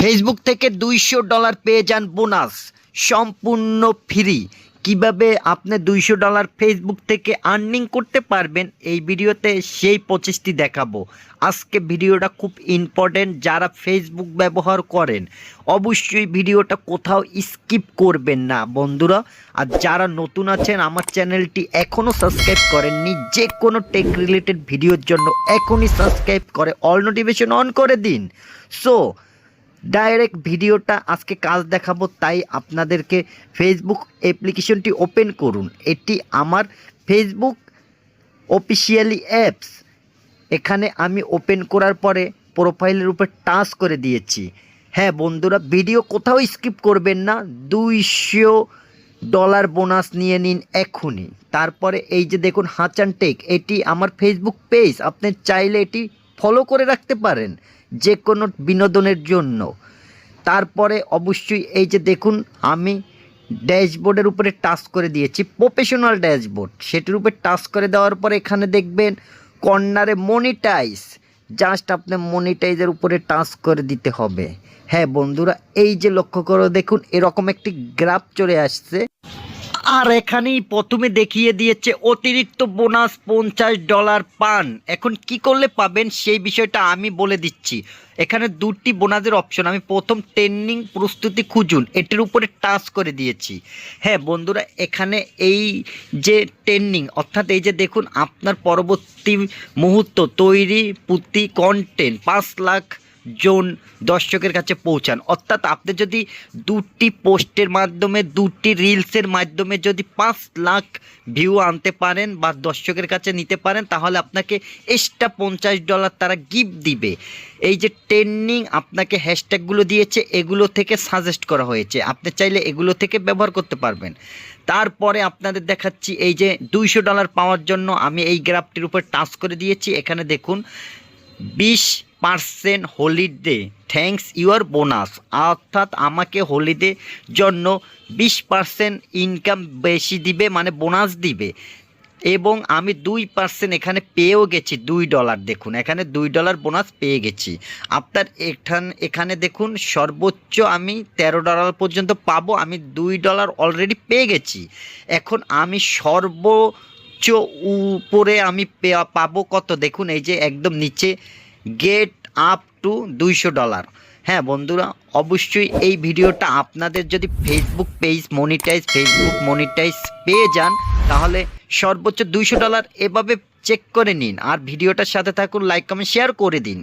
Facebook থেকে দুইশো dollar পেয়ে যান বোনাস। সম্পূর্ণ ফ্রি। কীভাবে আপনি দুইশো ডলার ফেসবুক থেকে আর্নিং করতে পারবেন, এই ভিডিওতে সেই প্রচেষ্টি দেখাবো। আজকে ভিডিওটা খুব ইম্পর্টেন্ট যারা ফেসবুক ব্যবহার করেন, অবশ্যই ভিডিওটা কোথাও স্কিপ করবেন না, বন্ধুরা। আর যারা নতুন আছেন, আমার চ্যানেলটি এখনও সাবস্ক্রাইব করেননি যে কোনো টেক রিলেটেড ভিডিওর জন্য এখনই সাবস্ক্রাইব করে অল নোটিফিকেশন অন করে দিন। সো ডাইরেক্ট ভিডিওটা আজকে কাজ দেখাবো, তাই আপনাদেরকে ফেসবুক অ্যাপ্লিকেশনটি ওপেন করুন। এটি আমার ফেসবুক অফিসিয়ালি অ্যাপস এখানে আমি ওপেন করার পরে প্রোফাইলের উপর টাচ করে দিয়েছি। হ্যাঁ বন্ধুরা ভিডিও কোথাও স্কিপ করবেন না, দুইশো ডলার বোনাস নিয়ে নিন এখনই। তারপরে এই যে দেখুন হাচান টেক, এটি আমার ফেসবুক পেজ আপনি চাইলে এটি ফলো করে রাখতে পারেন। যে কোনো বিনোদনের জন্য। তারপরে অবশ্যই এই যে দেখুন, আমি ড্যাশবোর্ডের উপরে টাচ করে দিয়েছি, প্রফেশনাল ড্যাশবোর্ড। সেটির উপরে টাচ করে দেওয়ার পরে এখানে দেখবেন, কর্নারে মনিটাইজ। জাস্ট আপনি মনিটাইজের উপরে টাচ করে দিতে হবে। হ্যাঁ বন্ধুরা, এই যে লক্ষ্য করে দেখুন, এরকম একটি গ্রাফ চলে আসছে। আর এখানেই প্রথমে দেখিয়ে দিয়েছে অতিরিক্ত বোনাস পঞ্চাশ ডলার পান। এখন কি করলে পাবেন সেই বিষয়টা আমি বলে দিচ্ছি। এখানে দুটি বোনাসের অপশন। আমি প্রথম ট্রেনিং প্রস্তুতি খুঁজুন। এটির উপরে টাচ করে দিয়েছি। হ্যাঁ বন্ধুরা, এখানে এই যে ট্রেনিং অর্থাৎ এই যে দেখুন, আপনার পরবর্তী মুহূর্ত তৈরি পুঁতি কন্টেন্ট পাঁচ লাখ জন দর্শকের কাছে পৌঁছান। অর্থাৎ আপনি যদি দুটি পোস্টের মাধ্যমে, দুটি রিলসের মাধ্যমে যদি পাঁচ লাখ ভিউ আনতে পারেন বা দর্শকের কাছে নিতে পারেন, তাহলে আপনাকে এক্সট্রা পঞ্চাশ ডলার তারা গিফট দিবে। এই যে ট্রেন্ডিং আপনাকে হ্যাশট্যাগুলো দিয়েছে, এগুলো থেকে সাজেস্ট করা হয়েছে। আপনি চাইলে এগুলো থেকে ব্যবহার করতে পারবেন। তারপরে আপনাদের দেখাচ্ছি এই যে দুইশো ডলার পাওয়ার জন্য আমি এই গ্রাফটির উপর টাচ করে দিয়েছি। এখানে দেখুন, বিশ percent holiday, thanks your bonus. অর্থাৎ আমাকে হোলিডে জন্য বিশ পার্সেন্ট ইনকাম বেশি দিবে মানে বোনাস দিবে। এবং আমি দুই পার্সেন্ট এখানে পেয়েও গেছি, দুই ডলার দেখুন। এখানে দুই ডলার বোনাস পেয়ে গেছি। আপনার এখান, এখানে দেখুন, সর্বোচ্চ আমি তেরো ডলার পর্যন্ত পাবো, আমি দুই ডলার অলরেডি পেয়ে গেছি। এখন আমি সর্বোচ্চ উপরে আমি পাবো কত? দেখুন, এই যে একদম নিচে গেট আপ টু দুইশো ডলার। হ্যাঁ বন্ধুরা, অবশ্যই এই ভিডিওটা আপনাদের যদি Facebook page monetize Facebook monetize পেয়ে যান, তাহলে সর্বোচ্চ দুইশো ডলার এভাবে চেক করে নিন। আর ভিডিওটার সাথে থাকুন লাইক কমেন্ট শেয়ার করে দিন।